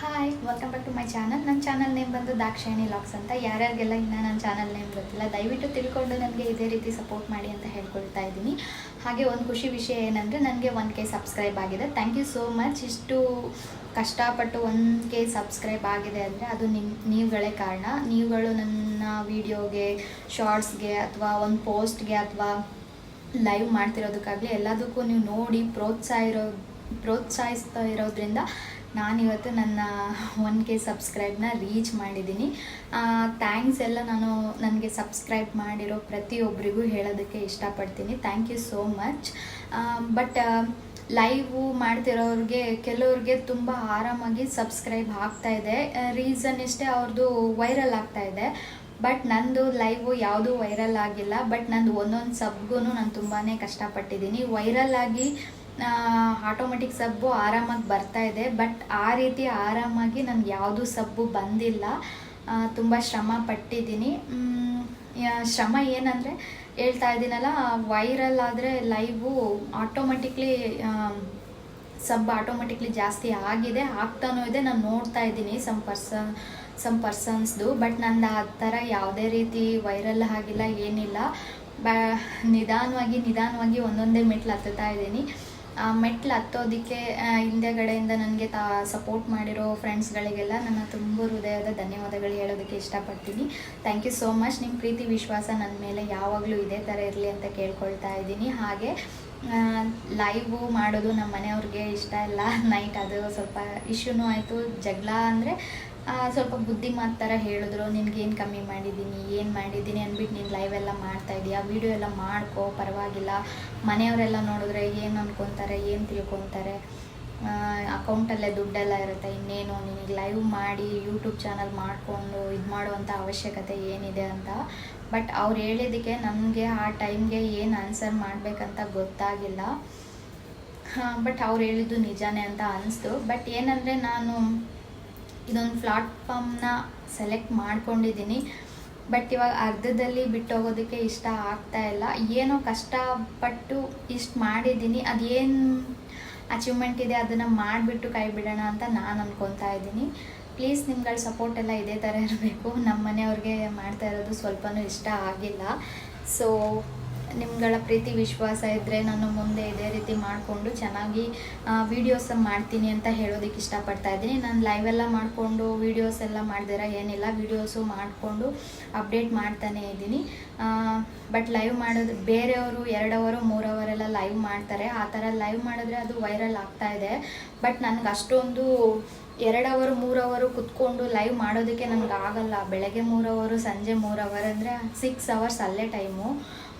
Hi welcome back to my channel ನನ್ನ channel name ಬಂದು Dakshayani LOX ಅಂತ. ಯಾರ್ಯಾರಿಗೆಲ್ಲ ಇನ್ನೂ ನನ್ನ ಚಾನಲ್ ನೇಮ್ ಗೊತ್ತಿಲ್ಲ, ದಯವಿಟ್ಟು ತಿಳ್ಕೊಂಡು ನನಗೆ ಇದೇ ರೀತಿ ಸಪೋರ್ಟ್ ಮಾಡಿ ಅಂತ ಹೇಳ್ಕೊಳ್ತಾ ಇದ್ದೀನಿ. ಹಾಗೆ ಒಂದು ಖುಷಿ ವಿಷಯ ಏನಂದರೆ, ನನಗೆ ಒನ್ ಕೆ ಸಬ್ಸ್ಕ್ರೈಬ್ ಆಗಿದೆ. ಥ್ಯಾಂಕ್ ಯು ಸೋ ಮಚ್ ಇಷ್ಟು ಕಷ್ಟಪಟ್ಟು ಒನ್ ಕೆ ಸಬ್ಸ್ಕ್ರೈಬ್ ಆಗಿದೆ ಅಂದರೆ ಅದು ನಿಮ್ಮ ನೀವುಗಳೇ ಕಾರಣ. ನೀವುಗಳು ನನ್ನ ವೀಡಿಯೋಗೆ ಶಾರ್ಟ್ಸ್ಗೆ ಅಥವಾ ಒಂದು ಪೋಸ್ಟ್ಗೆ ಅಥವಾ ಲೈವ್ ಮಾಡ್ತಿರೋದಕ್ಕಾಗಲಿ ಎಲ್ಲದಕ್ಕೂ ನೀವು ನೋಡಿ ಪ್ರೋತ್ಸಾಹ ಇರೋ ಪ್ರೋತ್ಸಾಹಿಸ್ತಾ ಇರೋದ್ರಿಂದ ನಾನಿವತ್ತು ನನ್ನ ಒನ್ ಕೆ ಸಬ್ಸ್ಕ್ರೈಬ್ನ ರೀಚ್ ಮಾಡಿದ್ದೀನಿ. ಥ್ಯಾಂಕ್ಸ್ ಎಲ್ಲ ನಾನು ನನಗೆ ಸಬ್ಸ್ಕ್ರೈಬ್ ಮಾಡಿರೋ ಪ್ರತಿಯೊಬ್ಬರಿಗೂ ಹೇಳೋದಕ್ಕೆ ಇಷ್ಟಪಡ್ತೀನಿ. Thank you so much but live ಮಾಡ್ತಿರೋರಿಗೆ, ಕೆಲವ್ರಿಗೆ ತುಂಬ ಆರಾಮಾಗಿ ಸಬ್ಸ್ಕ್ರೈಬ್ ಆಗ್ತಾ ಇದೆ. ರೀಸನ್ ಇಷ್ಟೇ ಅವ್ರದ್ದು ವೈರಲ್ ಆಗ್ತಾ ಇದೆ. ಬಟ್ ನಂದು ಲೈವು ಯಾವುದೂ ವೈರಲ್ ಆಗಿಲ್ಲ. ಬಟ್ ನಂದು ಒಂದೊಂದು ಸಬ್ಗೂ ನಾನು ತುಂಬಾ ಕಷ್ಟಪಟ್ಟಿದ್ದೀನಿ. ವೈರಲ್ ಆಗಿ ಆಟೋಮೆಟಿಕ್ ಸಬ್ಬು ಆರಾಮಾಗಿ ಬರ್ತಾ ಇದೆ. ಬಟ್ ಆ ರೀತಿ ಆರಾಮಾಗಿ ನನಗೆ ಯಾವುದೂ ಸಬ್ಬು ಬಂದಿಲ್ಲ. ತುಂಬ ಶ್ರಮ ಪಟ್ಟಿದ್ದೀನಿ. ಶ್ರಮ ಏನಂದರೆ ಹೇಳ್ತಾ ಇದ್ದೀನಲ್ಲ ವೈರಲ್ ಆದರೆ ಲೈವು ಆಟೋಮೆಟಿಕ್ಲಿ ಸಬ್ ಆಟೋಮೆಟಿಕ್ಲಿ ಜಾಸ್ತಿ ಆಗಿದೆ. ಆಗ್ತಾನೂ ಇದೆ. ನಾನು ನೋಡ್ತಾ ಇದ್ದೀನಿ ಸಮ್ ಪರ್ಸನ್ ಸಮ್ ಪರ್ಸನ್ಸ್ದು ಬಟ್ ನಂದು ಆ ಥರ ಯಾವುದೇ ರೀತಿ ವೈರಲ್ ಆಗಿಲ್ಲ, ಏನಿಲ್ಲ. ಬ, ನಿಧಾನವಾಗಿ ನಿಧಾನವಾಗಿ ಒಂದೊಂದೇ ಮೆಟ್ಲು ಹತ್ತುತ್ತಾ ಇದ್ದೀನಿ. ಮೆಟ್ಲು ಹತ್ತೋದಕ್ಕೆ ಹಿಂದೆಗಡೆಯಿಂದ ನನಗೆ ತಾ ಸಪೋರ್ಟ್ ಮಾಡಿರೋ ಫ್ರೆಂಡ್ಸ್ಗಳಿಗೆಲ್ಲ ನನ್ನ ತುಂಬ ಹೃದಯದ ಧನ್ಯವಾದಗಳು ಹೇಳೋದಕ್ಕೆ ಇಷ್ಟಪಡ್ತೀನಿ. ಥ್ಯಾಂಕ್ ಯು ಸೋ ಮಚ್ ನಿಮ್ಮ ಪ್ರೀತಿ, ವಿಶ್ವಾಸ ನನ್ನ ಮೇಲೆ ಯಾವಾಗಲೂ ಇದೇ ಥರ ಇರಲಿ ಅಂತ ಕೇಳ್ಕೊಳ್ತಾ ಇದ್ದೀನಿ. ಹಾಗೆ ಲೈವು ಮಾಡೋದು ನಮ್ಮ ಮನೆಯವ್ರಿಗೆ ಇಷ್ಟ ಇಲ್ಲ. ನೈಟ್ ಅದು ಸ್ವಲ್ಪ ಇಶ್ಯೂನೂ ಆಯಿತು. ಜಗಳ ಅಂದರೆ ಸ್ವಲ್ಪ ಬುದ್ಧಿ ಮಾತು ಥರ ಹೇಳಿದ್ರು, ನಿನಗೇನು ಕಮ್ಮಿ ಮಾಡಿದ್ದೀನಿ, ಏನು ಮಾಡಿದ್ದೀನಿ ಅಂದ್ಬಿಟ್ಟು ನೀನು ಲೈವ್ ಎಲ್ಲ ಮಾಡ್ತಾ ಇದೀಯಾ ವೀಡಿಯೋ ಎಲ್ಲ ಮಾಡ್ಕೋ, ಪರವಾಗಿಲ್ಲ. ಮನೆಯವರೆಲ್ಲ ನೋಡಿದ್ರೆ ಏನು ಅನ್ಕೊತಾರೆ, ಏನು ತಿಳ್ಕೊತಾರೆ? ಅಕೌಂಟಲ್ಲೇ ದುಡ್ಡೆಲ್ಲ ಇರುತ್ತೆ, ಇನ್ನೇನು ನಿನಗೆ ಲೈವ್ ಮಾಡಿ ಯೂಟ್ಯೂಬ್ ಚಾನಲ್ ಮಾಡಿಕೊಂಡು ಇದು ಮಾಡುವಂಥ ಅವಶ್ಯಕತೆ ಏನಿದೆ ಅಂತ. ಬಟ್ ಅವ್ರು ಹೇಳಿದ್ದಕ್ಕೆ ನನಗೆ ಆ ಟೈಮ್ಗೆ ಏನು ಆನ್ಸರ್ ಮಾಡಬೇಕಂತ ಗೊತ್ತಾಗಿಲ್ಲ. ಬಟ್ ಅವ್ರು ಹೇಳಿದ್ದು ನಿಜಾನೇ ಅಂತ ಅನಿಸ್ತು. ಬಟ್ ಏನಂದರೆ ನಾನು ಇದೊಂದು ಪ್ಲಾಟ್ಫಾರ್ಮ್ನ ಸೆಲೆಕ್ಟ್ ಮಾಡ್ಕೊಂಡಿದ್ದೀನಿ. ಬಟ್ ಇವಾಗ ಅರ್ಧದಲ್ಲಿ ಬಿಟ್ಟೋಗೋದಕ್ಕೆ ಇಷ್ಟ ಆಗ್ತಾ ಇಲ್ಲ. ಏನೋ ಕಷ್ಟಪಟ್ಟು ಇಷ್ಟು ಮಾಡಿದ್ದೀನಿ. ಅದೇನು ಅಚೀವ್ಮೆಂಟ್ ಇದೆ ಅದನ್ನು ಮಾಡಿಬಿಟ್ಟು ಕೈ ಬಿಡೋಣ ಅಂತ ನಾನು ಅಂದ್ಕೊತಾ ಇದ್ದೀನಿ. ಪ್ಲೀಸ್ ನಿಮ್ಗಳ ಸಪೋರ್ಟ್ ಎಲ್ಲ ಇದೇ ಥರ ಇರಬೇಕು. ನಮ್ಮ ಮನೆಯವ್ರಿಗೆ ಮಾಡ್ತಾ ಇರೋದು ಸ್ವಲ್ಪನೂ ಇಷ್ಟ ಆಗಿಲ್ಲ. ಸೊ ನಿಮ್ಗಳ ಪ್ರೀತಿ, ವಿಶ್ವಾಸ ಇದ್ದರೆ ನಾನು ಮುಂದೆ ಇದೇ ರೀತಿ ಮಾಡಿಕೊಂಡು ಚೆನ್ನಾಗಿ ವೀಡಿಯೋಸ್ ಮಾಡ್ತೀನಿ ಅಂತ ಹೇಳೋದಕ್ಕೆ ಇಷ್ಟಪಡ್ತಾ ಇದ್ದೀನಿ. ನಾನು ಲೈವ್ ಎಲ್ಲ ಮಾಡಿಕೊಂಡು ವೀಡಿಯೋಸ್ ಎಲ್ಲ ಮಾಡಿದಿರ ಏನಿಲ್ಲ ವೀಡಿಯೋಸು ಮಾಡಿಕೊಂಡು ಅಪ್ಡೇಟ್ ಮಾಡ್ತಾನೇ ಇದ್ದೀನಿ. ಬಟ್ ಲೈವ್ ಮಾಡೋದು, ಬೇರೆಯವರು ಎರಡು ಅವರು ಮೂರು ಅವರೆಲ್ಲ ಲೈವ್ ಮಾಡ್ತಾರೆ. ಆ ಥರ ಲೈವ್ ಮಾಡಿದ್ರೆ ಅದು ವೈರಲ್ ಆಗ್ತಾ ಇದೆ. ಬಟ್ ನನಗೆ ಅಷ್ಟೊಂದು ಎರಡು ಅವರು ಮೂರು ಅವರು ಕುತ್ಕೊಂಡು ಲೈವ್ ಮಾಡೋದಕ್ಕೆ ನನಗೆ ಆಗಲ್ಲ. ಬೆಳಗ್ಗೆ ಮೂರು ಅವರು ಸಂಜೆ ಮೂರು ಅವರ್ ಅಂದರೆ ಸಿಕ್ಸ್ ಅವರ್ಸ್ ಅಲ್ಲೇ ಟೈಮು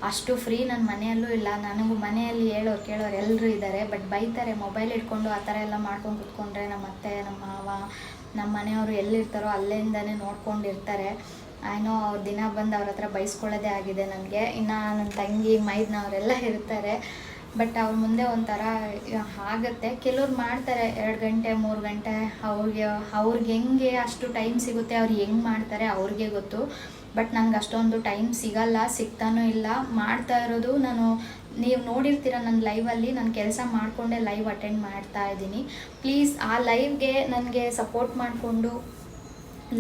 ಅಷ್ಟು ಫ್ರೀ ನನ್ನ ಮನೆಯಲ್ಲೂ ಇಲ್ಲ. ನನಗೂ ಮನೆಯಲ್ಲಿ ಹೇಳೋರು ಕೇಳೋರು ಎಲ್ಲರೂ ಇದ್ದಾರೆ ಬಟ್ ಬೈತಾರೆ ಮೊಬೈಲ್ ಇಟ್ಕೊಂಡು ಆ ಥರ ಎಲ್ಲ ಮಾಡ್ಕೊಂಡು ಕುತ್ಕೊಂಡ್ರೆ ನಮ್ಮ ಅತ್ತೆ ನಮ್ಮ ಮಾವ ನಮ್ಮ ಮನೆಯವರು ಎಲ್ಲಿರ್ತಾರೋ ಅಲ್ಲಿಂದನೇ ನೋಡ್ಕೊಂಡಿರ್ತಾರೆ. ಏನೋ ಅವ್ರು ದಿನ ಬಂದು ಅವ್ರ ಹತ್ರ ಬೈಸ್ಕೊಳ್ಳೋದೇ ಆಗಿದೆ ನನಗೆ. ಇನ್ನು ನನ್ನ ತಂಗಿ, ಮೈದ್ನ ಅವರೆಲ್ಲ ಇರ್ತಾರೆ. ಬಟ್ ಅವ್ರ ಮುಂದೆ ಒಂಥರ ಆಗುತ್ತೆ. ಕೆಲವ್ರು ಮಾಡ್ತಾರೆ, ಎರಡು ಗಂಟೆ, ಮೂರು ಗಂಟೆ, ಅವ್ರಿಗೆ ಅವ್ರಿಗೆ ಹೆಂಗೆ ಅಷ್ಟು ಟೈಮ್ ಸಿಗುತ್ತೆ, ಅವ್ರು ಹೆಂಗೆ ಮಾಡ್ತಾರೆ ಅವ್ರಿಗೆ ಗೊತ್ತು. ಬಟ್ ನನಗೆ ಅಷ್ಟೊಂದು ಟೈಮ್ ಸಿಗಲ್ಲ, ಸಿಗ್ತಾನೂ ಇಲ್ಲ. ಮಾಡ್ತಾ ಇರೋದು ನಾನು, ನೀವು ನೋಡಿರ್ತೀರ ನನ್ನ ಲೈವಲ್ಲಿ ನಾನು ಕೆಲಸ ಮಾಡಿಕೊಂಡೇ ಲೈವ್ ಅಟೆಂಡ್ ಮಾಡ್ತಾ ಇದ್ದೀನಿ. ಪ್ಲೀಸ್ ಆ ಲೈವ್ಗೆ ನನಗೆ ಸಪೋರ್ಟ್ ಮಾಡಿಕೊಂಡು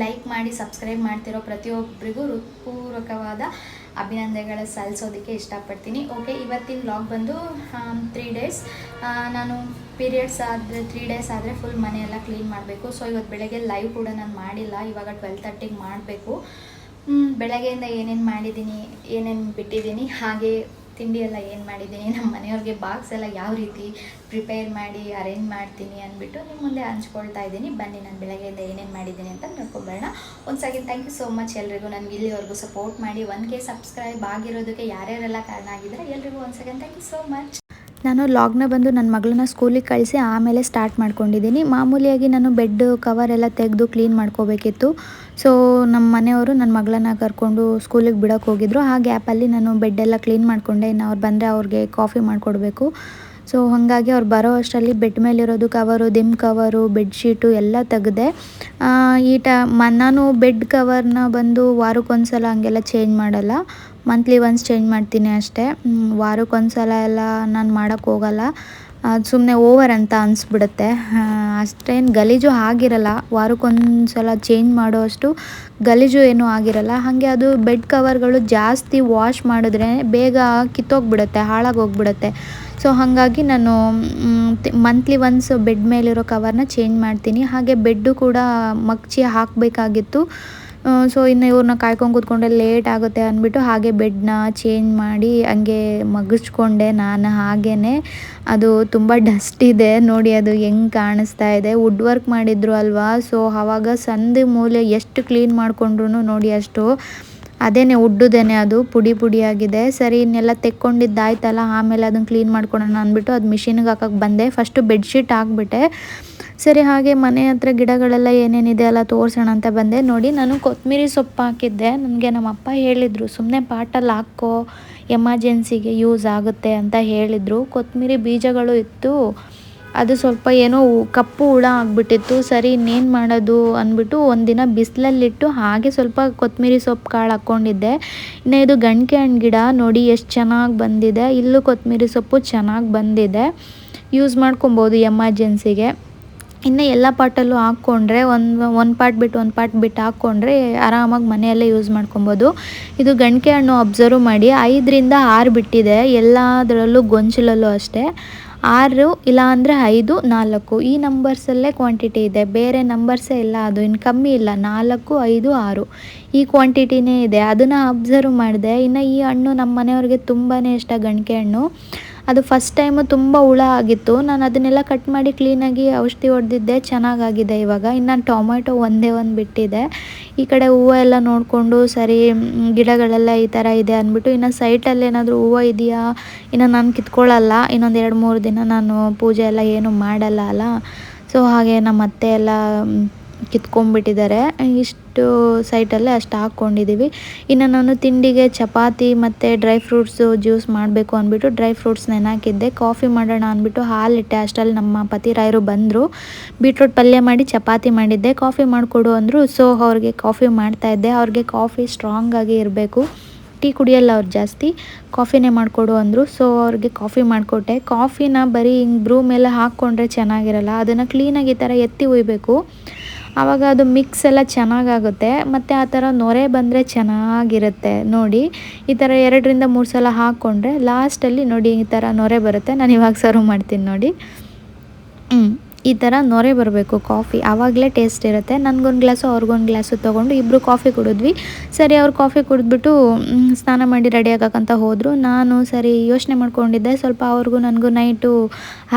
ಲೈಕ್ ಮಾಡಿ ಸಬ್ಸ್ಕ್ರೈಬ್ ಮಾಡ್ತಿರೋ ಪ್ರತಿಯೊಬ್ಬರಿಗೂ ಹೃತ್ಪೂರ್ವಕವಾದ ಅಭಿನಂದನೆಗಳ ಸಲ್ಲಿಸೋದಕ್ಕೆ ಇಷ್ಟಪಡ್ತೀನಿ. ಓಕೆ ಇವತ್ತಿನ ಲಾಗ್ ಬಂದು ತ್ರೀ ಡೇಸ್ ನಾನು ಪೀರಿಯಡ್ಸ್ ಆದರೆ ತ್ರೀ ಡೇಸ್ ಆದರೆ ಫುಲ್ ಮನೆಯೆಲ್ಲ ಕ್ಲೀನ್ ಮಾಡಬೇಕು. ಸೊ ಇವತ್ತು ಬೆಳಗ್ಗೆ ಲೈವ್ ಕೂಡ ನಾನು ಮಾಡಿಲ್ಲ. ಇವಾಗ ಟ್ವೆಲ್ ತರ್ಟಿಗೆ ಮಾಡಬೇಕು. ಬೆಳಗ್ಗೆಯಿಂದ ಏನೇನು ಮಾಡಿದ್ದೀನಿ, ಏನೇನು ಬಿಟ್ಟಿದ್ದೀನಿ, ಹಾಗೆ ತಿಂಡಿ ಎಲ್ಲ ಏನು ಮಾಡಿದ್ದೀನಿ ನಮ್ಮ ಮನೆಯವ್ರಿಗೆ ಬಾಕ್ಸ್ ಎಲ್ಲ ಯಾವ ರೀತಿ ಪ್ರಿಪೇರ್ ಮಾಡಿ ಅರೇಂಜ್ ಮಾಡ್ತೀನಿ ಅಂದ್ಬಿಟ್ಟು ನಿಮ್ಮ ಮುಂದೆ ಹಂಚ್ಕೊಳ್ತಾ ಇದ್ದೀನಿ. ಬನ್ನಿ, ನಾನು ಬೆಳಗ್ಗೆಯಿಂದ ಏನೇನು ಮಾಡಿದ್ದೀನಿ ಅಂತ ನೋಡ್ಕೊಬೇಡ ಒಂದು second thank you so much ಎಲ್ರಿಗೂ. ನನಗೆ ಇಲ್ಲಿವರೆಗೂ ಸಪೋರ್ಟ್ ಮಾಡಿ ಒನ್ ಕೆ ಸಬ್ಸ್ಕ್ರೈಬ್ ಆಗಿರೋದಕ್ಕೆ ಯಾರ್ಯಾರೆಲ್ಲ ಕಾರಣ ಆಗಿದ್ದಾರೆ ಎಲ್ರಿಗೂ ಒಂದು second thank you so much ನಾನು ಲಾಗ್ನ ಬಂದು ನನ್ನ ಮಗಳನ್ನ ಸ್ಕೂಲಿಗೆ ಕಳಿಸಿ ಆಮೇಲೆ ಸ್ಟಾರ್ಟ್ ಮಾಡ್ಕೊಂಡಿದ್ದೀನಿ ಮಾಮೂಲಿಯಾಗಿ ನಾನು ಬೆಡ್ ಕವರ್ ಎಲ್ಲ ತೆಗೆದು ಕ್ಲೀನ್ ಮಾಡ್ಕೋಬೇಕಿತ್ತು. ಸೊ ನಮ್ಮ ಮನೆಯವರು ನನ್ನ ಮಗಳನ್ನ ಕರ್ಕೊಂಡು ಸ್ಕೂಲಿಗೆ ಬಿಡೋಕೆ ಹೋಗಿದ್ರು. ಆ ಗ್ಯಾಪಲ್ಲಿ ನಾನು ಬೆಡ್ ಎಲ್ಲ ಕ್ಲೀನ್ ಮಾಡಿಕೊಂಡೆ. ಇನ್ನು ಅವ್ರು ಬಂದರೆ ಅವ್ರಿಗೆ ಕಾಫಿ ಮಾಡಿಕೊಡ್ಬೇಕು. ಸೊ ಹಾಗಾಗಿ ಅವ್ರು ಬರೋ ಅಷ್ಟರಲ್ಲಿ ಬೆಡ್ ಮೇಲಿರೋದು ಕವರು ದಿಮ್ ಕವರು ಬೆಡ್ಶೀಟು ಎಲ್ಲ ತೆಗೆದೆ. ಈ ಟ ನಾನು ಬೆಡ್ ಕವರ್ನ ಬಂದು ವಾರಕ್ಕೊಂದ್ಸಲ ಹಂಗೆಲ್ಲ ಚೇಂಜ್ ಮಾಡಲ್ಲ. ಮಂತ್ಲಿ ಒನ್ಸ್ ಚೇಂಜ್ ಮಾಡ್ತೀನಿ ಅಷ್ಟೇ. ವಾರಕ್ಕೊಂದ್ಸಲ ಎಲ್ಲ ನಾನು ಮಾಡೋಕ್ಕೆ ಹೋಗಲ್ಲ. ಅದು ಸುಮ್ಮನೆ ಓವರ್ ಅಂತ ಅನಿಸ್ಬಿಡುತ್ತೆ. ಅಷ್ಟೇನು ಗಲೀಜು ಆಗಿರಲ್ಲ. ವಾರಕ್ಕೊಂದು ಸಲ ಚೇಂಜ್ ಮಾಡೋಷ್ಟು ಗಲೀಜು ಏನೂ ಆಗಿರಲ್ಲ. ಹಾಗೆ ಅದು ಬೆಡ್ ಕವರ್ಗಳು ಜಾಸ್ತಿ ವಾಶ್ ಮಾಡಿದ್ರೆ ಬೇಗ ಕಿತ್ತೋಗ್ಬಿಡುತ್ತೆ, ಹಾಳಾಗೋಗ್ಬಿಡುತ್ತೆ. ಸೊ ಹಾಗಾಗಿ ನಾನು ಮಂತ್ಲಿ ಒನ್ಸ್ ಬೆಡ್ ಮೇಲಿರೋ ಕವರ್ನ ಚೇಂಜ್ ಮಾಡ್ತೀನಿ. ಹಾಗೆ ಬೆಡ್ಡು ಕೂಡ ಮಗ್ಚಿ ಹಾಕಬೇಕಾಗಿತ್ತು. ಸೊ ಇನ್ನು ಇವ್ರನ್ನ ಕಾಯ್ಕೊಂಡು ಕೂತ್ಕೊಂಡೆ ಲೇಟ್ ಆಗುತ್ತೆ ಅಂದ್ಬಿಟ್ಟು ಹಾಗೆ ಬೆಡ್ನ ಚೇಂಜ್ ಮಾಡಿ ಹಂಗೆ ಮಗಿಸ್ಕೊಂಡೆ ನಾನು ಹಾಗೇ ಅದು ತುಂಬ ಡಸ್ಟ್ ಇದೆ. ನೋಡಿ ಅದು ಹೆಂಗೆ ಕಾಣಿಸ್ತಾ ಇದೆ. ವುಡ್ ವರ್ಕ್ ಮಾಡಿದ್ರು ಅಲ್ವಾ? ಸೊ ಆವಾಗ ಸಂದಿ ಮೂಲೆ ಎಷ್ಟು ಕ್ಲೀನ್ ಮಾಡಿಕೊಂಡ್ರು ನೋಡಿ ಅಷ್ಟು ಅದೇನೆ ಉಡ್ಡುದೇನೆ ಅದು, ಪುಡಿ ಪುಡಿಯಾಗಿದೆ. ಸರಿ, ಇನ್ನೆಲ್ಲ ತೆಕ್ಕೊಂಡಿದ್ದಾಯ್ತಲ್ಲ, ಆಮೇಲೆ ಅದನ್ನು ಕ್ಲೀನ್ ಮಾಡ್ಕೊಳೋಣ ಅಂದ್ಬಿಟ್ಟು ಅದು ಮಿಷಿನ್ಗೆ ಹಾಕಕ್ಕೆ ಬಂದೆ. ಫಸ್ಟು ಬೆಡ್ಶೀಟ್ ಹಾಕ್ಬಿಟ್ಟೆ. ಸರಿ, ಹಾಗೆ ಮನೆ ಹತ್ರ ಗಿಡಗಳೆಲ್ಲ ಏನೇನಿದೆ ಎಲ್ಲ ತೋರಿಸೋಣ ಅಂತ ಬಂದೆ. ನೋಡಿ, ನಾನು ಕೊತ್ತಂಬರಿ ಸೊಪ್ಪು ಹಾಕಿದ್ದೆ. ನನಗೆ ನಮ್ಮ ಅಪ್ಪ ಹೇಳಿದರು ಸುಮ್ಮನೆ ಪಾಟಲ್ಲಿ ಹಾಕೋ, ಎಮರ್ಜೆನ್ಸಿಗೆ ಯೂಸ್ ಆಗುತ್ತೆ ಅಂತ ಹೇಳಿದರು. ಕೊತ್ತಂಬರಿ ಬೀಜಗಳು ಇತ್ತು. ಅದು ಸ್ವಲ್ಪ ಏನೋ ಕಪ್ಪು ಹುಳ ಆಗಿಬಿಟ್ಟಿತ್ತು. ಸರಿ, ಇನ್ನೇನು ಮಾಡೋದು ಅಂದ್ಬಿಟ್ಟು ಒಂದಿನ ಬಿಸಿಲಲ್ಲಿಟ್ಟು ಹಾಗೆ ಸ್ವಲ್ಪ ಕೊತ್ತಂಬರಿ ಸೊಪ್ಪು ಕಾಳು ಹಾಕ್ಕೊಂಡಿದ್ದೆ. ಇನ್ನು ಇದು ಗಂಟೆ ಹಣ್ಣು ಗಿಡ. ನೋಡಿ, ಎಷ್ಟು ಚೆನ್ನಾಗಿ ಬಂದಿದೆ. ಇಲ್ಲೂ ಕೊತ್ತಂಬರಿ ಸೊಪ್ಪು ಚೆನ್ನಾಗಿ ಬಂದಿದೆ. ಯೂಸ್ ಮಾಡ್ಕೊಬೋದು ಎಮರ್ಜೆನ್ಸಿಗೆ. ಇನ್ನು ಎಲ್ಲ ಪಾಟಲ್ಲೂ ಹಾಕ್ಕೊಂಡ್ರೆ ಒಂದು ಒಂದು ಪಾಟ್ ಬಿಟ್ಟು ಒಂದು ಪಾಟ್ ಬಿಟ್ಟು ಹಾಕ್ಕೊಂಡ್ರೆ ಆರಾಮಾಗಿ ಮನೆಯಲ್ಲೇ ಯೂಸ್ ಮಾಡ್ಕೊಬೋದು. ಇದು ಗಣಿಕೆ ಹಣ್ಣು ಅಬ್ಸರ್ವ್ ಮಾಡಿ ಐದರಿಂದ ಆರು ಬಿಟ್ಟಿದೆ. ಎಲ್ಲದರಲ್ಲೂ ಗೊಂಚಲಲ್ಲೂ ಅಷ್ಟೇ. ಆರು ಇಲ್ಲ ಅಂದರೆ ಐದು, ನಾಲ್ಕು. ಈ ನಂಬರ್ಸಲ್ಲೇ ಕ್ವಾಂಟಿಟಿ ಇದೆ. ಬೇರೆ ನಂಬರ್ಸೇ ಇಲ್ಲ. ಅದು ಇನ್ನು ಕಮ್ಮಿ ಇಲ್ಲ. ನಾಲ್ಕು, ಐದು, ಆರು. ಈ ಕ್ವಾಂಟಿಟಿನೇ ಇದೆ. ಅದನ್ನು ಅಬ್ಸರ್ವ್ ಮಾಡಿದೆ. ಇನ್ನು ಈ ಹಣ್ಣು ನಮ್ಮ ಮನೆಯವ್ರಿಗೆ ತುಂಬಾ ಇಷ್ಟ ಗಣಿಕೆ ಹಣ್ಣು. ಅದು ಫಸ್ಟ್ ಟೈಮು ತುಂಬ ಹುಳ ಆಗಿತ್ತು. ನಾನು ಅದನ್ನೆಲ್ಲ ಕಟ್ ಮಾಡಿ ಕ್ಲೀನಾಗಿ ಔಷಧಿ ಹೊಡೆದಿದ್ದೆ, ಚೆನ್ನಾಗಾಗಿದೆ ಇವಾಗ. ಇನ್ನು ಟೊಮೆಟೊ ಒಂದೇ ಒಂದು ಬಿಟ್ಟಿದೆ. ಈ ಕಡೆ ಹೂವು ಎಲ್ಲ ನೋಡಿಕೊಂಡು, ಸರಿ ಗಿಡಗಳೆಲ್ಲ ಈ ಥರ ಇದೆ ಅಂದ್ಬಿಟ್ಟು, ಇನ್ನು ಸೈಟಲ್ಲಿ ಏನಾದರೂ ಹೂವು ಇದೆಯಾ? ಇನ್ನು ನಾನು ಕಿತ್ಕೊಳ್ಳಲ್ಲ. ಇನ್ನೊಂದು ಎರಡು ಮೂರು ದಿನ ನಾನು ಪೂಜೆ ಎಲ್ಲ ಏನು ಮಾಡಲ್ಲ ಅಲ್ಲ. ಸೊ ಹಾಗೆ ನಮ್ಮ ಅತ್ತೆ ಎಲ್ಲ ಕಿತ್ಕೊಂಡ್ಬಿಟ್ಟಿದ್ದಾರೆ. ಇಷ್ಟು ಸೈಟಲ್ಲೇ ಅಷ್ಟು ಹಾಕ್ಕೊಂಡಿದ್ದೀವಿ ಇನ್ನು ನಾನು ತಿಂಡಿಗೆ ಚಪಾತಿ ಮತ್ತು ಡ್ರೈ ಫ್ರೂಟ್ಸು ಜ್ಯೂಸ್ ಮಾಡಬೇಕು ಅಂದ್ಬಿಟ್ಟು ಡ್ರೈ ಫ್ರೂಟ್ಸ್ ನೆನಾಕಿದ್ದೆ. ಕಾಫಿ ಮಾಡೋಣ ಅಂದ್ಬಿಟ್ಟು ಹಾಲಿಟ್ಟೆ ಅಷ್ಟರಲ್ಲಿ ನಮ್ಮ ಪತಿ ರಾಯರು ಬಂದರು. ಬೀಟ್ರೂಟ್ ಪಲ್ಯ ಮಾಡಿ ಚಪಾತಿ ಮಾಡಿದ್ದೆ. ಕಾಫಿ ಮಾಡಿಕೊಡು ಅಂದರು. ಸೊ, ಅವ್ರಿಗೆ ಕಾಫಿ ಮಾಡ್ತಾಯಿದ್ದೆ ಅವ್ರಿಗೆ ಕಾಫಿ ಸ್ಟ್ರಾಂಗಾಗಿ ಇರಬೇಕು. ಟೀ ಕುಡಿಯಲ್ಲ ಅವ್ರು ಜಾಸ್ತಿ. ಕಾಫಿನೇ ಮಾಡಿಕೊಡು ಅಂದರು. ಸೊ, ಅವ್ರಿಗೆ ಕಾಫಿ ಮಾಡಿಕೊಟ್ಟೆ. ಕಾಫಿನ ಬರೀ ಹಿಂಗೆ ಬ್ರೂ ಮೇಲೆ ಹಾಕ್ಕೊಂಡ್ರೆ ಚೆನ್ನಾಗಿರಲ್ಲ. ಅದನ್ನು ಕ್ಲೀನಾಗಿ ಈ ಥರ ಎತ್ತಿ ಒಯ್ಬೇಕು ಆವಾಗ ಅದು ಮಿಕ್ಸ್ ಎಲ್ಲ ಚೆನ್ನಾಗಾಗುತ್ತೆ. ಮತ್ತು ಆ ಥರ ನೊರೆ ಬಂದರೆ ಚೆನ್ನಾಗಿರುತ್ತೆ. ನೋಡಿ, ಈ ಥರ ಎರಡರಿಂದ ಮೂರು ಸಲ ಹಾಕ್ಕೊಂಡ್ರೆ ಲಾಸ್ಟಲ್ಲಿ ನೋಡಿ ಈ ಥರ ನೊರೆ ಬರುತ್ತೆ. ನಾನು ಇವಾಗ ಸರ್ವ್ ಮಾಡ್ತೀನಿ ನೋಡಿ. ಹ್ಞೂ ಈ ಥರ ನೊರೆ ಬರಬೇಕು ಕಾಫಿ. ಆವಾಗಲೇ ಟೇಸ್ಟ್ ಇರುತ್ತೆ. ನನಗೊಂದು ಗ್ಲಾಸು ಅವ್ರಿಗೊಂದು ಗ್ಲಾಸು ತೊಗೊಂಡು ಇಬ್ಬರು ಕಾಫಿ ಕುಡಿದ್ವಿ. ಸರಿ, ಅವ್ರು ಕಾಫಿ ಕುಡಿದ್ಬಿಟ್ಟು ಸ್ನಾನ ಮಾಡಿ ರೆಡಿ ಆಗಕ್ಕಂತ ಹೋದರು. ನಾನು ಸರಿ ಯೋಚನೆ ಮಾಡ್ಕೊಂಡಿದ್ದೆ. ಸ್ವಲ್ಪ ಅವ್ರಿಗೂ ನನಗೂ ನೈಟು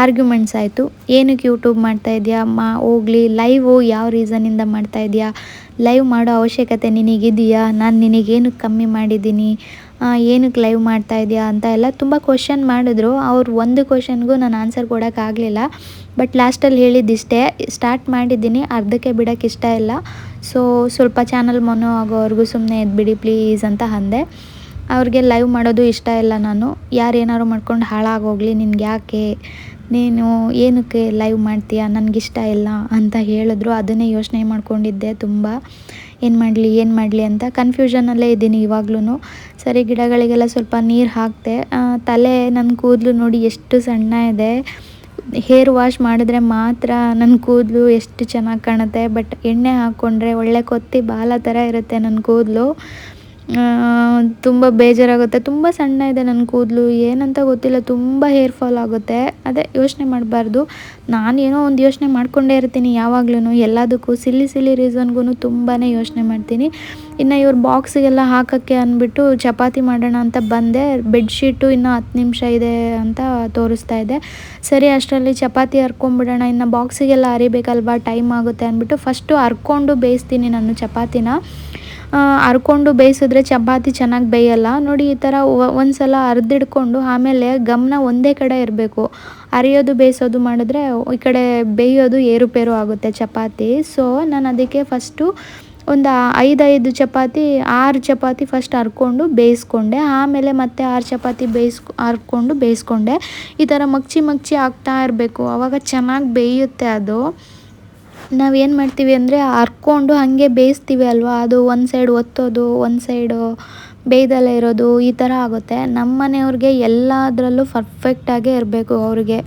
ಆರ್ಗ್ಯುಮೆಂಟ್ಸ್ ಆಯಿತು. ಏನಕ್ಕೆ ಯೂಟ್ಯೂಬ್ ಮಾಡ್ತಾ ಇದೆಯಾ? ಮಾ, ಹೋಗ್ಲಿ. ಲೈವು ಯಾವ ರೀಸನಿಂದ ಮಾಡ್ತಾ ಇದೆಯಾ? ಲೈವ್ ಮಾಡೋ ಅವಶ್ಯಕತೆ ನಿನಗಿದೆಯಾ? ನಾನು ನಿನಗೇನು ಕಮ್ಮಿ ಮಾಡಿದ್ದೀನಿ? ಏನಕ್ಕೆ ಲೈವ್ ಮಾಡ್ತಾ ಇದೆಯಾ? ಅಂತ ಎಲ್ಲ ತುಂಬ ಕ್ವಶನ್ ಮಾಡಿದ್ರು. ಅವ್ರು ಒಂದು ಕ್ವಶನ್ಗೂ ನಾನು ಆನ್ಸರ್ ಕೊಡೋಕ್ಕಾಗಲಿಲ್ಲ. ಬಟ್ ಲಾಸ್ಟಲ್ಲಿ ಹೇಳಿದ್ದಿಷ್ಟೇ ಸ್ಟಾರ್ಟ್ ಮಾಡಿದ್ದೀನಿ, ಅರ್ಧಕ್ಕೆ ಬಿಡೋಕ್ಕೆ ಇಷ್ಟ ಇಲ್ಲ. ಸೊ ಸ್ವಲ್ಪ ಚಾನಲ್ ಮೊನೋ ಆಗೋವರೆಗೂ ಸುಮ್ಮನೆ ಎದ್ಬಿಡಿ ಪ್ಲೀಸ್ ಅಂತ ಅಂದೆ. ಅವ್ರಿಗೆ ಲೈವ್ ಮಾಡೋದು ಇಷ್ಟ ಇಲ್ಲ ನಾನು. ಯಾರು ಏನಾದ್ರು ಮಾಡ್ಕೊಂಡು ಹಾಳಾಗೋಗ್ಲಿ, ನಿನ್ಗೆ ಯಾಕೆ? ನೀನು ಏನಕ್ಕೆ ಲೈವ್ ಮಾಡ್ತೀಯಾ? ನನಗಿಷ್ಟ ಇಲ್ಲ ಅಂತ ಹೇಳಿದ್ರು. ಅದನ್ನೇ ಯೋಚನೆ ಮಾಡ್ಕೊಂಡಿದ್ದೆ ತುಂಬ. ಏನು ಮಾಡಲಿ ಏನು ಮಾಡಲಿ ಅಂತ ಕನ್ಫ್ಯೂಷನಲ್ಲೇ ಇದ್ದೀನಿ ಇವಾಗ್ಲೂ ಸರಿ, ಗಿಡಗಳಿಗೆಲ್ಲ ಸ್ವಲ್ಪ ನೀರು ಹಾಕಿದೆ ತಲೆ ನನ್ನ ಕೂದಲು ನೋಡಿ ಎಷ್ಟು ಸಣ್ಣ ಇದೆ. ಹೇರ್ ವಾಶ್ ಮಾಡಿದ್ರೆ ಮಾತ್ರ ನನ್ನ ಕೂದಲು ಎಷ್ಟು ಚೆನ್ನಾಗಿ ಕಾಣುತ್ತೆ, ಬಟ್ ಎಣ್ಣೆ ಹಾಕ್ಕೊಂಡ್ರೆ ಒಳ್ಳೆ ಕೊತ್ತಿ ಬಾಲ ಥರ ಇರುತ್ತೆ ನನ್ನ ಕೂದಲು. ತುಂಬ ಬೇಜಾರಾಗುತ್ತೆ. ತುಂಬ ಸಣ್ಣ ಇದೆ ನನ್ನ ಕೂದಲು. ಏನಂತ ಗೊತ್ತಿಲ್ಲ, ತುಂಬ ಹೇರ್ ಫಾಲ್ ಆಗುತ್ತೆ. ಅದೇ ಯೋಚನೆ ಮಾಡಬಾರ್ದು. ನಾನು ಏನೋ ಒಂದು ಯೋಚನೆ ಮಾಡಿಕೊಂಡೇ ಇರ್ತೀನಿ ಯಾವಾಗ್ಲೂ ಎಲ್ಲದಕ್ಕೂ ಸಿಲ್ಲಿ ಸಿಲ್ಲಿ ರೀಸನ್ಗೂ ತುಂಬಾ ಯೋಚನೆ ಮಾಡ್ತೀನಿ. ಇನ್ನು ಇವ್ರ ಬಾಕ್ಸಿಗೆಲ್ಲ ಹಾಕೋಕ್ಕೆ ಅಂದ್ಬಿಟ್ಟು ಚಪಾತಿ ಮಾಡೋಣ ಅಂತ ಬಂದೆ. ಬೆಡ್ಶೀಟು ಇನ್ನು ಹತ್ತು ನಿಮಿಷ ಇದೆ ಅಂತ ತೋರಿಸ್ತಾ ಇದೆ. ಸರಿ, ಅಷ್ಟರಲ್ಲಿ ಚಪಾತಿ ಹರ್ಕೊಂಬಿಡೋಣ, ಇನ್ನು ಬಾಕ್ಸಿಗೆಲ್ಲ ಅರಿಬೇಕಲ್ವಾ ಟೈಮ್ ಆಗುತ್ತೆ ಅಂದ್ಬಿಟ್ಟು ಫಸ್ಟು ಹರ್ಕೊಂಡು ಬೇಯಿಸ್ತೀನಿ ನಾನು ಚಪಾತಿನ. ಹರ್ಕೊಂಡು ಬೇಯಿಸಿದ್ರೆ ಚಪಾತಿ ಚೆನ್ನಾಗಿ ಬೇಯಲ್ಲ. ನೋಡಿ, ಈ ಥರ ಒಂದು ಸಲ ಅರ್ದಿಡ್ಕೊಂಡು ಆಮೇಲೆ ಗಮನ ಒಂದೇ ಕಡೆ ಇರಬೇಕು. ಅರಿಯೋದು ಬೇಯಿಸೋದು ಮಾಡಿದ್ರೆ ಈ ಕಡೆ ಬೇಯೋದು ಏರುಪೇರು ಆಗುತ್ತೆ ಚಪಾತಿ. ಸೊ ನಾನು ಅದಕ್ಕೆ ಫಸ್ಟು ಒಂದು ಐದೈದು ಚಪಾತಿ, ಆರು ಚಪಾತಿ ಫಸ್ಟ್ ಹರ್ಕೊಂಡು ಬೇಯಿಸ್ಕೊಂಡೆ. ಆಮೇಲೆ ಮತ್ತೆ ಆರು ಚಪಾತಿ ಬೇಯಿಸ್ ಹರ್ಕೊಂಡು ಬೇಯಿಸ್ಕೊಂಡೆ. ಈ ಥರ ಮಗ್ಚಿ ಮಗ್ಚಿ ಆಗ್ತಾ ಇರಬೇಕು. ಆವಾಗ ಚೆನ್ನಾಗಿ ಬೇಯುತ್ತೆ ಅದು. ನಾವೇನು ಮಾಡ್ತೀವಿ ಅಂದರೆ ಹರ್ಕೊಂಡು ಹಾಗೆ ಬೇಯಿಸ್ತೀವಿ ಅಲ್ವಾ? ಅದು ಒಂದು ಸೈಡ್ ಒತ್ತೋದು, ಒಂದು ಸೈಡು ಬೇಯ್ದಲ್ಲೇ ಇರೋದು ಈ ಥರ ಆಗುತ್ತೆ. ನಮ್ಮ ಮನೆಯವ್ರಿಗೆ ಎಲ್ಲದರಲ್ಲೂ ಫರ್ಫೆಕ್ಟಾಗೇ ಇರಬೇಕು ಅವ್ರಿಗೆ.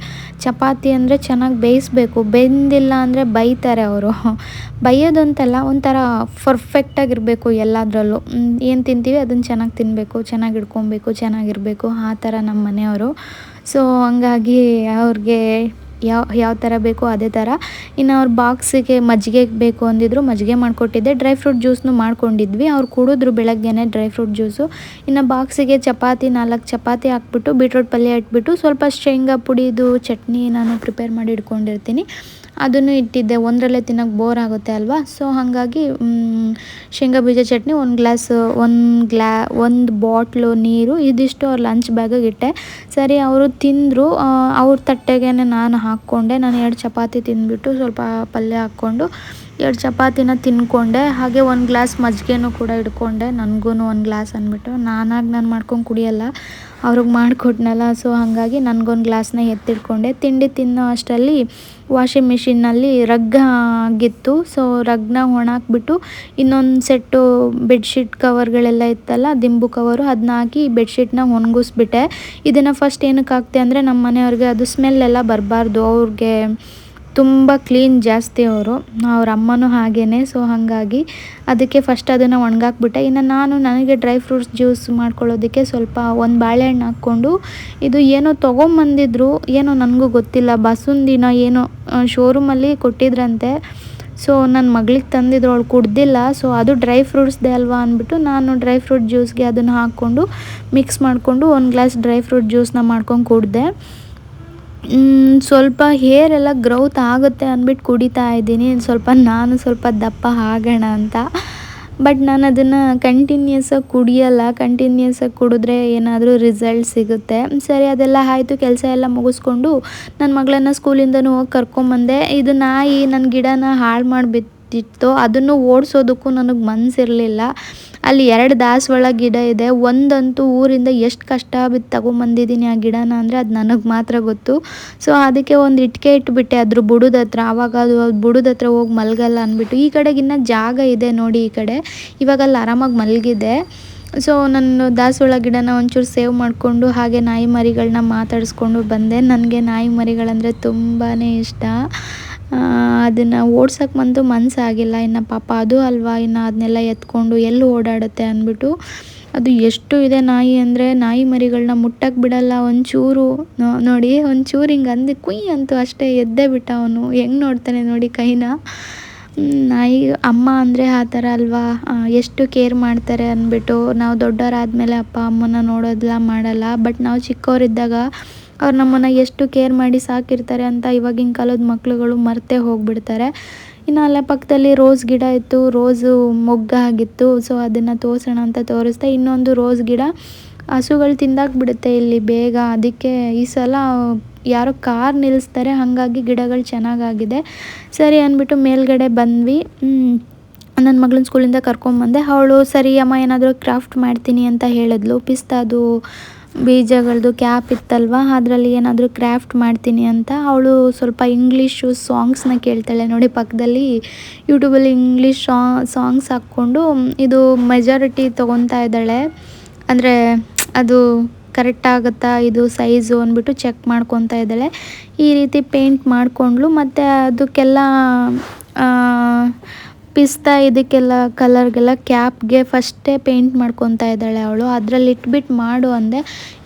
ಚಪಾತಿ ಅಂದರೆ ಚೆನ್ನಾಗಿ ಬೇಯಿಸ್ಬೇಕು. ಬೆಂದಿಲ್ಲ ಅಂದರೆ ಬೈತಾರೆ ಅವರು. ಬೈಯೋದಂತೆಲ್ಲ ಒಂಥರ ಪರ್ಫೆಕ್ಟಾಗಿರಬೇಕು ಎಲ್ಲದರಲ್ಲೂ. ಏನು ತಿಂತೀವಿ? ಅದನ್ನು ಚೆನ್ನಾಗಿ ತಿನ್ನಬೇಕು ಚೆನ್ನಾಗಿ ಇಡ್ಕೊಬೇಕು, ಚೆನ್ನಾಗಿರಬೇಕು. ಆ ಥರ ನಮ್ಮ ಮನೆಯವರು. ಸೊ ಹಂಗಾಗಿ ಅವ್ರಿಗೆ ಯಾವ ಯಾವ ಥರ ಬೇಕೋ ಅದೇ ಥರ. ಇನ್ನು ಅವ್ರ ಬಾಕ್ಸಿಗೆ ಮಜ್ಜಿಗೆ ಬೇಕು ಅಂದಿದ್ರು ಮಜ್ಜಿಗೆ ಮಾಡಿಕೊಟ್ಟಿದ್ದೆ. ಡ್ರೈ ಫ್ರೂಟ್ ಜ್ಯೂಸ್ನು ಮಾಡ್ಕೊಂಡಿದ್ವಿ. ಅವ್ರು ಕುಡಿದ್ರು ಬೆಳಗ್ಗೆನೆ ಡ್ರೈ ಫ್ರೂಟ್ ಜ್ಯೂಸು. ಇನ್ನು ಬಾಕ್ಸಿಗೆ ಚಪಾತಿ, ನಾಲ್ಕು ಚಪಾತಿ ಹಾಕ್ಬಿಟ್ಟು, ಬೀಟ್ರೋಟ್ ಪಲ್ಯ ಇಟ್ಬಿಟ್ಟು ಸ್ವಲ್ಪ ಶೇಂಗಾ ಪುಡಿದು ಚಟ್ನಿ ನಾನು ಪ್ರಿಪೇರ್ ಮಾಡಿ ಇಟ್ಕೊಂಡಿರ್ತೀನಿ. ಅದನ್ನು ಇಟ್ಟಿದ್ದೆ. ಒಂದರಲ್ಲೇ ತಿನ್ನೋಕೆ ಬೋರ್ ಆಗುತ್ತೆ ಅಲ್ವಾ? ಸೊ ಹಾಗಾಗಿ ಶೇಂಗಾ ಬೀಜ ಚಟ್ನಿ ಒಂದು ಗ್ಲಾಸ್ ಒಂದು ಗ್ಲಾ, ಒಂದು ಬಾಟ್ಲು ನೀರು, ಇದಿಷ್ಟು ಅವ್ರು ಲಂಚ್ ಬ್ಯಾಗಿಗೆ ಇಟ್ಟೆ. ಸರಿ, ಅವರು ತಿಂದರು. ಅವ್ರ ತಟ್ಟೆಗೆ ನಾನು ಹಾಕ್ಕೊಂಡೆ. ನಾನು ಎರಡು ಚಪಾತಿ ತಿಂದ್ಬಿಟ್ಟು ಸ್ವಲ್ಪ ಪಲ್ಯ ಹಾಕ್ಕೊಂಡು ಎರಡು ಚಪಾತಿನ ತಿನ್ಕೊಂಡೆ, ಹಾಗೆ ಒಂದು ಗ್ಲಾಸ್ ಮಜ್ಜಿಗೆನೂ ಕೂಡ ಇಟ್ಕೊಂಡೆ ನನಗೂ ಒಂದು ಗ್ಲಾಸ್ ಅಂದ್ಬಿಟ್ಟು ನಾನಾಗಿ ನಾನು ಮಾಡ್ಕೊಂಡು ಕುಡಿಯಲ್ಲ, ಅವ್ರಿಗೆ ಮಾಡಿಕೊಟ್ನಲ್ಲ, ಸೊ ಹಾಗಾಗಿ ನನಗೊಂದು ಗ್ಲಾಸ್ನ ಎತ್ತಿಟ್ಕೊಂಡೆ ತಿಂಡಿ ತಿನ್ನೋ ಅಷ್ಟರಲ್ಲಿ ವಾಷಿಂಗ್ ಮಿಷಿನ್ನಲ್ಲಿ ರಗ್ ಆಗಿತ್ತು, ಸೊ ರಗ್ನ ಒಣಾಕ್ಬಿಟ್ಟು ಇನ್ನೊಂದು ಸೆಟ್ಟು ಬೆಡ್ಶೀಟ್ ಕವರ್ಗಳೆಲ್ಲ ಇತ್ತಲ್ಲ, ದಿಂಬು ಕವರು ಅದನ್ನ ಹಾಕಿ ಬೆಡ್ಶೀಟ್ನ ಒಣಗಿಸ್ಬಿಟ್ಟೆ. ಇದನ್ನು ಫಸ್ಟ್ ಏನಕ್ಕೆ ಹಾಕ್ತೆ ಅಂದರೆ ನಮ್ಮ ಮನೆಯವ್ರಿಗೆ ಅದು ಸ್ಮೆಲ್ ಎಲ್ಲ ಬರಬಾರ್ದು. ಅವ್ರಿಗೆ ತುಂಬ ಕ್ಲೀನ್ ಜಾಸ್ತಿ ಅವರು. ಅವ್ರ ಅಮ್ಮನೂ ಹಾಗೇ ಸೊ ಹಾಗಾಗಿ ಅದಕ್ಕೆ ಫಸ್ಟ್ ಅದನ್ನು ಒಣಗಾಕ್ಬಿಟ್ಟೆ. ಇನ್ನು ನಾನು ನನಗೆ ಡ್ರೈ ಫ್ರೂಟ್ಸ್ ಜ್ಯೂಸ್ ಮಾಡ್ಕೊಳ್ಳೋದಕ್ಕೆ ಸ್ವಲ್ಪ ಒಂದು ಬಾಳೆಹಣ್ಣು ಹಾಕ್ಕೊಂಡು ಇದು ಏನೋ ತೊಗೊಂಬಂದಿದ್ರು, ಏನೋ ನನಗೂ ಗೊತ್ತಿಲ್ಲ, ಬಸುಂದಿನ ಏನೋ ಶೋರೂಮಲ್ಲಿ ಕೊಟ್ಟಿದ್ರಂತೆ. ಸೊ ನನ್ನ ಮಗಳಿಗೆ ತಂದಿದ್ರು, ಅವಳು ಕುಡ್ದಿಲ್ಲ ಸೊ ಅದು ಡ್ರೈ ಫ್ರೂಟ್ಸ್ದೇ ಅಲ್ವಾ ಅಂದ್ಬಿಟ್ಟು ನಾನು ಡ್ರೈ ಫ್ರೂಟ್ ಜ್ಯೂಸ್ಗೆ ಅದನ್ನು ಹಾಕ್ಕೊಂಡು ಮಿಕ್ಸ್ ಮಾಡಿಕೊಂಡು ಒಂದು ಗ್ಲಾಸ್ ಡ್ರೈ ಫ್ರೂಟ್ ಜ್ಯೂಸ್ನ ಮಾಡ್ಕೊಂಡು ಕುಡಿದೆ. ಸ್ವಲ್ಪ ಹೇರ್ ಎಲ್ಲ ಗ್ರೌತ್ ಆಗುತ್ತೆ ಅಂದ್ಬಿಟ್ಟು ಕುಡಿತಾ ಇದ್ದೀನಿ. ಸ್ವಲ್ಪ ನಾನು ಸ್ವಲ್ಪ ದಪ್ಪ ಆಗೋಣ ಅಂತ. ಬಟ್ ನಾನು ಅದನ್ನು ಕಂಟಿನ್ಯೂಸಾಗಿ ಕುಡಿಯಲ್ಲ ಕಂಟಿನ್ಯೂಸಾಗಿ ಕುಡಿದ್ರೆ ಏನಾದರೂ ರಿಸಲ್ಟ್ ಸಿಗುತ್ತೆ. ಸರಿ, ಅದೆಲ್ಲ ಆಯಿತು, ಕೆಲಸ ಎಲ್ಲ ಮುಗಿಸ್ಕೊಂಡು ನನ್ನ ಮಗಳನ್ನು ಸ್ಕೂಲಿಂದನೂ ಹೋಗಿ ಕರ್ಕೊಂಬಂದೆ. ಇದು ನಾಯಿ ನನ್ನ ಗಿಡನ ಹಾಳು ಮಾಡಿಬಿಟ್ಟಿತ್ತು ಅದನ್ನು ಓಡಿಸೋದಕ್ಕೂ ನನಗೆ ಮನಸ್ಸಿರಲಿಲ್ಲ ಅಲ್ಲಿ ಎರಡು ದಾಸವಾಳ ಗಿಡ ಇದೆ. ಒಂದಂತೂ ಊರಿಂದ ಎಷ್ಟು ಕಷ್ಟ ಬಿದ್ದು ತಗೊಂಬಂದಿದ್ದೀನಿ ಆ ಗಿಡನ ಅಂದರೆ ಅದು ನನಗೆ ಮಾತ್ರ ಗೊತ್ತು. ಸೊ, ಅದಕ್ಕೆ ಒಂದು ಇಟ್ಕೆ ಇಟ್ಬಿಟ್ಟೆ ಅದ್ರ ಬುಡದ ಹತ್ರ. ಆವಾಗ ಅದು ಬುಡದ ಹತ್ರ ಹೋಗಿ ಮಲಗಲ್ಲ ಅಂದ್ಬಿಟ್ಟು ಈ ಕಡೆಗಿನ್ನ ಜಾಗ ಇದೆ ನೋಡಿ ಈ ಕಡೆ. ಇವಾಗ ಅಲ್ಲಿ ಆರಾಮಾಗಿ ಮಲಗಿದೆ. ಸೊ ನಾನು ದಾಸವಾಳ ಗಿಡನ ಒಂಚೂರು ಸೇವ್ ಮಾಡಿಕೊಂಡು ಹಾಗೆ ನಾಯಿ ಮರಿಗಳನ್ನ ಮಾತಾಡಿಸ್ಕೊಂಡು ಬಂದೆ. ನನಗೆ ನಾಯಿ ಮರಿಗಳಂದರೆ ತುಂಬಾ ಇಷ್ಟ. ಅದನ್ನು ಓಡ್ಸೋಕ್ಕೆ ಬಂತು ಮನಸ್ಸಾಗಿಲ್ಲ ಇನ್ನು ಪಾಪ ಅದು ಅಲ್ವಾ? ಇನ್ನು ಅದನ್ನೆಲ್ಲ ಎತ್ಕೊಂಡು ಎಲ್ಲಿ ಓಡಾಡುತ್ತೆ ಅಂದ್ಬಿಟ್ಟು ಅದು ಎಷ್ಟು ಇದೆ ನಾಯಿ ಅಂದರೆ ನಾಯಿ ಮರಿಗಳನ್ನ ಮುಟ್ಟಕ್ಕೆ ಬಿಡಲ್ಲ. ಒಂಚೂರು ನೋಡಿ, ಒಂಚೂರು ಹಿಂಗೆ ಅಂದು ಕುಯ್ ಅಂತೂ ಅಷ್ಟೇ ಎದ್ದೇ ಬಿಟ್ಟ ಅವನು. ಹೆಂಗೆ ನೋಡ್ತಾನೆ ನೋಡಿ ಕೈನ? ನಾಯಿ ಅಮ್ಮ ಅಂದರೆ ಆ ಥರ ಅಲ್ವಾ? ಎಷ್ಟು ಕೇರ್ ಮಾಡ್ತಾರೆ ಅಂದ್ಬಿಟ್ಟು ನಾವು ದೊಡ್ಡವರಾದ್ಮೇಲೆ ಅಪ್ಪ ಅಮ್ಮನ ನೋಡೋದಿಲ್ಲ ಮಾಡಲ್ಲ. ಬಟ್ ನಾವು ಚಿಕ್ಕವರಿದ್ದಾಗ ಅವ್ರು ನಮ್ಮನ್ನು ಎಷ್ಟು ಕೇರ್ ಮಾಡಿ ಸಾಕಿರ್ತಾರೆ ಅಂತ ಇವಾಗಿನ ಕಾಲದ ಮಕ್ಕಳುಗಳು ಮರ್ತೇ ಹೋಗಿಬಿಡ್ತಾರೆ. ಇನ್ನು ಅಲ್ಲೇ ಪಕ್ಕದಲ್ಲಿ ರೋಸ್ ಗಿಡ ಇತ್ತು, ರೋಸು ಮೊಗ್ಗಾಗಿತ್ತು ಸೊ ಅದನ್ನು ತೋರಿಸೋಣ ಅಂತ ತೋರಿಸ್ದೆ. ಇನ್ನೊಂದು ರೋಸ್ ಗಿಡ ಹಸುಗಳು ತಿಂದಾಕ್ಬಿಡುತ್ತೆ ಇಲ್ಲಿ ಬೇಗ. ಅದಕ್ಕೆ ಈ ಸಲ ಯಾರೋ ಕಾರ್ ನಿಲ್ಲಿಸ್ತಾರೆ ಹಾಗಾಗಿ ಗಿಡಗಳು ಚೆನ್ನಾಗಾಗಿದೆ. ಸರಿ ಅಂದ್ಬಿಟ್ಟು ಮೇಲ್ಗಡೆ ಬಂದ್ವಿ. ನನ್ನ ಮಗಳನ್ನ ಸ್ಕೂಲಿಂದ ಕರ್ಕೊಂಬಂದೆ. ಅವಳು, ಸರಿ ಅಮ್ಮ, ಏನಾದರೂ ಕ್ರಾಫ್ಟ್ ಮಾಡ್ತೀನಿ ಅಂತ ಹೇಳಿದ್ಲು. ಪಿಸ್ತಾದು ಬೀಜಗಳದ್ದು ಕ್ಯಾಪ್ ಇತ್ತಲ್ವಾ? ಅದರಲ್ಲಿ ಏನಾದರೂ ಕ್ರಾಫ್ಟ್ ಮಾಡ್ತೀನಿ ಅಂತ ಅವಳು ಸ್ವಲ್ಪ ಇಂಗ್ಲೀಷು ಸಾಂಗ್ಸ್ನ ಕೇಳ್ತಾಳೆ ನೋಡಿ ಪಕ್ಕದಲ್ಲಿ. ಯೂಟ್ಯೂಬಲ್ಲಿ ಇಂಗ್ಲೀಷ್ ಸಾಂಗ್ಸ್ ಹಾಕ್ಕೊಂಡು ಇದು ಮೆಜಾರಿಟಿ ತೊಗೊತಾ ಇದ್ದಾಳೆ. ಅಂದರೆ ಅದು ಕರೆಕ್ಟ್ ಆಗುತ್ತಾ, ಇದು ಸೈಜು ಅಂದ್ಬಿಟ್ಟು ಚೆಕ್ ಮಾಡ್ಕೊತಾ ಇದ್ದಾಳೆ. ಈ ರೀತಿ ಪೇಂಟ್ ಮಾಡಿಕೊಂಡ್ಳು, ಮತ್ತು ಅದಕ್ಕೆಲ್ಲ ಪಿಸ್ತಾ ಇದಕ್ಕೆಲ್ಲ ಕಲರ್ಗೆಲ್ಲ ಕ್ಯಾಪ್ಗೆ ಫಸ್ಟೇ ಪೇಂಟ್ ಮಾಡ್ಕೊತಾ ಇದ್ದಾಳೆ ಅವಳು. ಅದರಲ್ಲಿ ಇಟ್ಬಿಟ್ಟು ಮಾಡು ಅಂದೆ,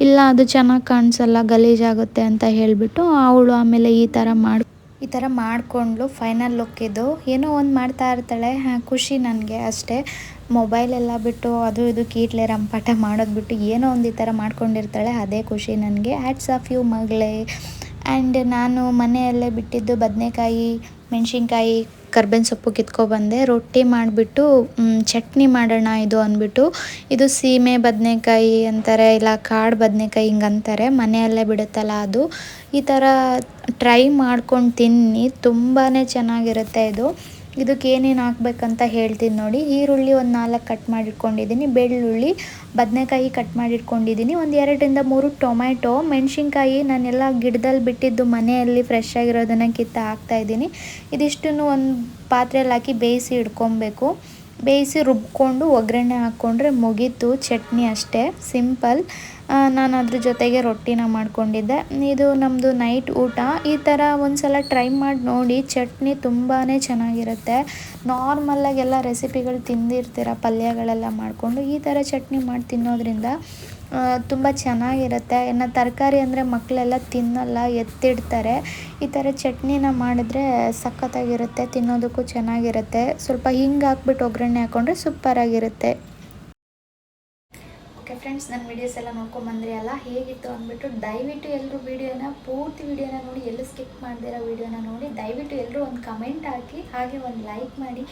ಇಲ್ಲ ಅದು ಚೆನ್ನಾಗಿ ಕಾಣಿಸಲ್ಲ, ಗಲೀಜಾಗುತ್ತೆ ಅಂತ ಹೇಳಿಬಿಟ್ಟು ಅವಳು ಆಮೇಲೆ ಈ ಥರ ಮಾಡಿ, ಈ ಥರ ಮಾಡಿಕೊಂಡ್ಲು ಫೈನಲ್ ಲುಕ್ ಇದು. ಏನೋ ಒಂದು ಮಾಡ್ತಾ ಇರ್ತಾಳೆ. ಖುಷಿ ನನಗೆ ಅಷ್ಟೇ. ಮೊಬೈಲೆಲ್ಲ ಬಿಟ್ಟು ಅದು ಇದು ಕೀಟ್ಲೆ ರಂಪಾಟ ಮಾಡೋದು ಬಿಟ್ಟು ಏನೋ ಒಂದು ಈ ಥರ ಮಾಡ್ಕೊಂಡಿರ್ತಾಳೆ. ಅದೇ ಖುಷಿ ನನಗೆ. ಆ್ಯಟ್ಸ್ ಆಫ್ ಯು ಮಗಳೇ. ಆ್ಯಂಡ್ ನಾನು ಮನೆಯಲ್ಲೇ ಬಿಟ್ಟಿದ್ದು ಬದನೆಕಾಯಿ, ಮೆಣಸಿನ್ಕಾಯಿ ಕರ್ಬೇವಿನ ಸೊಪ್ಪು ಕಿತ್ಕೊಬಂದೆ ರೊಟ್ಟಿ ಮಾಡಿಬಿಟ್ಟು ಚಟ್ನಿ ಮಾಡೋಣ ಇದು ಅಂದ್ಬಿಟ್ಟು, ಇದು ಸೀಮೆ ಬದನೆಕಾಯಿ ಅಂತಾರೆ, ಇಲ್ಲ ಕಾಡು ಬದನೆಕಾಯಿ ಹಿಂಗೆ ಅಂತಾರೆ ಮನೆಯಲ್ಲೇ ಬಿಡುತ್ತಲ್ಲ ಅದು, ಈ ಥರ ಟ್ರೈ ಮಾಡ್ಕೊಂಡು ತಿನ್ನಿ ತುಂಬಾ ಚೆನ್ನಾಗಿರುತ್ತೆ ಇದು. ಇದಕ್ಕೆ ಏನೇನು ಹಾಕ್ಬೇಕಂತ ಹೇಳ್ತೀನಿ ನೋಡಿ. ಈರುಳ್ಳಿ ಒಂದು ನಾಲ್ಕು ಕಟ್ ಮಾಡಿಟ್ಕೊಂಡಿದ್ದೀನಿ. ಬೆಳ್ಳುಳ್ಳಿ, ಬದನೆಕಾಯಿ ಕಟ್ ಮಾಡಿಟ್ಕೊಂಡಿದ್ದೀನಿ. ಒಂದು ಎರಡರಿಂದ ಮೂರು ಟೊಮ್ಯಾಟೊ, ಮೆಣಸಿನ್ಕಾಯಿ ನಾನೆಲ್ಲ ಗಿಡದಲ್ಲಿ ಬಿಟ್ಟಿದ್ದು ಮನೆಯಲ್ಲಿ ಫ್ರೆಶ್ ಆಗಿರೋದನ್ನು ಕಿತ್ತ ಹಾಕ್ತಾಯಿದ್ದೀನಿ ಇದಿಷ್ಟನ್ನು ಒಂದು ಪಾತ್ರೆಯಲ್ಲಿ ಹಾಕಿ ಬೇಯಿಸಿ ಇಟ್ಕೊಬೇಕು. ಬೇಯಿಸಿ ರುಬ್ಕೊಂಡು ಒಗ್ಗರಣೆ ಹಾಕ್ಕೊಂಡ್ರೆ ಮುಗೀತು. ಚಟ್ನಿ ಅಷ್ಟೇ. ಸಿಂಪಲ್. ನಾನು ಅದ್ರ ಜೊತೆಗೆ ರೊಟ್ಟಿನ ಮಾಡಿಕೊಂಡಿದ್ದೆ. ಇದು ನಮ್ಮದು ನೈಟ್ ಊಟ. ಈ ಥರ ಒಂದ್ಸಲ ಟ್ರೈ ಮಾಡಿ ನೋಡಿ. ಚಟ್ನಿ ತುಂಬಾ ಚೆನ್ನಾಗಿರುತ್ತೆ. ನಾರ್ಮಲಾಗೆಲ್ಲ ರೆಸಿಪಿಗಳು ತಿಂದಿರ್ತೀರ, ಪಲ್ಯಗಳೆಲ್ಲ ಮಾಡಿಕೊಂಡು, ಈ ಥರ ಚಟ್ನಿ ಮಾಡಿ ತಿನ್ನೋದ್ರಿಂದ ತುಂಬ ಚೆನ್ನಾಗಿರುತ್ತೆ. ಇನ್ನು ತರಕಾರಿ ಅಂದರೆ ಮಕ್ಕಳೆಲ್ಲ ತಿನ್ನಲ್ಲ, ಎತ್ತಿಡ್ತಾರೆ. ಈ ಥರ ಚಟ್ನಿನ ಮಾಡಿದ್ರೆ ಸಖತ್ತಾಗಿರುತ್ತೆ, ತಿನ್ನೋದಕ್ಕೂ ಚೆನ್ನಾಗಿರುತ್ತೆ. ಸ್ವಲ್ಪ ಹಿಂಗೆ ಹಾಕ್ಬಿಟ್ಟು ಒಗ್ಗರಣೆ ಹಾಕ್ಕೊಂಡ್ರೆ ಸೂಪರಾಗಿರುತ್ತೆ. ಫ್ರೆಂಡ್ಸ್ ನನ್ನ ವಿಡಿಯೋಸ್ ಎಲ್ಲ ನೋಡ್ಕೊಂಬಂದ್ರಿ ಅಲ್ಲ? ಹೇಗಿತ್ತು ಅಂದ್ಬಿಟ್ಟು ದಯವಿಟ್ಟು ಎಲ್ಲರೂ ವೀಡಿಯೋನ ಪೂರ್ತಿ ವಿಡಿಯೋನ ನೋಡಿ, ಎಲ್ಲೂ ಸ್ಕಿಪ್ ಮಾಡ್ದಿರೋ ವೀಡಿಯೋನ ನೋಡಿ, ದಯವಿಟ್ಟು ಎಲ್ಲರೂ ಒಂದು ಕಮೆಂಟ್ ಹಾಕಿ, ಹಾಗೆ ಒಂದು ಲೈಕ್ ಮಾಡಿ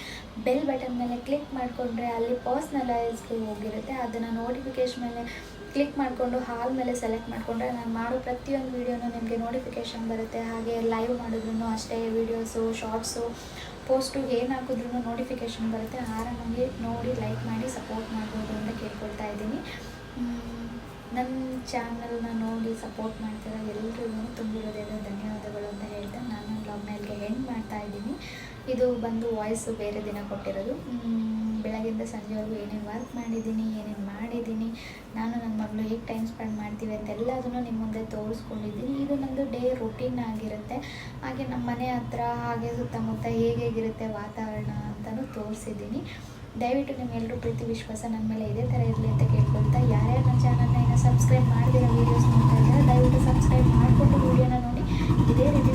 ಬೆಲ್ ಬಟನ್ ಮೇಲೆ ಕ್ಲಿಕ್ ಮಾಡಿಕೊಂಡ್ರೆ ಅಲ್ಲಿ ಪರ್ಸ್ನಲೈಸ್ಗೆ ಹೋಗಿರುತ್ತೆ. ಅದನ್ನು ನೋಟಿಫಿಕೇಶನ್ ಮೇಲೆ ಕ್ಲಿಕ್ ಮಾಡಿಕೊಂಡು ಹಾಲ್ ಮೇಲೆ ಸೆಲೆಕ್ಟ್ ಮಾಡಿಕೊಂಡ್ರೆ ನಾನು ಮಾಡೋ ಪ್ರತಿಯೊಂದು ವೀಡಿಯೋನೂ ನಿಮಗೆ ನೋಟಿಫಿಕೇಶನ್ ಬರುತ್ತೆ. ಹಾಗೆ ಲೈವ್ ಮಾಡಿದ್ರು ಅಷ್ಟೇ ವೀಡಿಯೋಸು ಶಾರ್ಟ್ಸು ಪೋಸ್ಟು ಏನು ಹಾಕಿದ್ರು ನೋಟಿಫಿಕೇಶನ್ ಬರುತ್ತೆ. ಆರಾಮಾಗಿ ನೋಡಿ ಲೈಕ್ ಮಾಡಿ ಸಪೋರ್ಟ್ ಮಾಡ್ಬೋದು ಅಂತ ಕೇಳ್ಕೊಳ್ತಾ ಇದ್ದೀನಿ. ನನ್ನ ಚಾನಲ್ನ ನೋಡಿ ಸಪೋರ್ಟ್ ಮಾಡ್ತಿರೋ ಎಲ್ರಿಗೂ ತುಂಬಿರೋದೇನೋ ಧನ್ಯವಾದಗಳು ಅಂತ ಹೇಳ್ತಾ ನಾನು ನನ್ನ ಹೆಂಡ್ ಮಾಡ್ತಾ ಇದ್ದೀನಿ. ಇದು ಬಂದು ವಾಯ್ಸು ಬೇರೆ ದಿನ ಕೊಟ್ಟಿರೋದು. ಬೆಳಗ್ಗೆಯಿಂದ ಸಂಜೆವರೆಗೂ ಏನೇನು ವರ್ಕ್ ಮಾಡಿದ್ದೀನಿ, ಏನೇನು ಮಾಡಿದ್ದೀನಿ, ನಾನು ನನ್ನ ಮಗಳು ಹೇಗೆ ಟೈಮ್ ಸ್ಪೆಂಡ್ ಮಾಡ್ತೀವಿ ಅಂತ ಎಲ್ಲದನ್ನು ನಿಮ್ಮ ಮುಂದೆ ತೋರಿಸ್ಕೊಂಡಿದ್ದೀನಿ. ಇದು ನನ್ನದು ಡೇ ರುಟೀನ್ ಆಗಿರುತ್ತೆ. ಹಾಗೆ ನಮ್ಮ ಮನೆ ಹತ್ರ, ಹಾಗೆ ಸುತ್ತಮುತ್ತ ಹೇಗೆ ಹೇಗಿರುತ್ತೆ ವಾತಾವರಣ ಅಂತಲೂ ತೋರಿಸಿದ್ದೀನಿ. ದಯವಿಟ್ಟು ನಿಮ್ಮೆಲ್ಲರೂ ಪ್ರೀತಿ, ವಿಶ್ವಾಸ ನನ್ನ ಮೇಲೆ ಇದೇ ಥರ ಇರಲಿ ಅಂತ ಕೇಳ್ಕೊಳ್ತಾ ಯಾರ್ಯಾರು ನನ್ನ ಚಾನಲ್ನ ಏನೋ ಸಬ್ಸ್ಕ್ರೈಬ್ ಮಾಡಿದಿರೋ ವೀಡಿಯೋಸ್ ನೋಡ್ತಾ ಇದ್ದಾರೆ, ದಯವಿಟ್ಟು ಸಬ್ಸ್ಕ್ರೈಬ್ ಮಾಡಿಕೊಂಡು ವೀಡಿಯೋನ ನೋಡಿ. ಇದೇ ರೀತಿ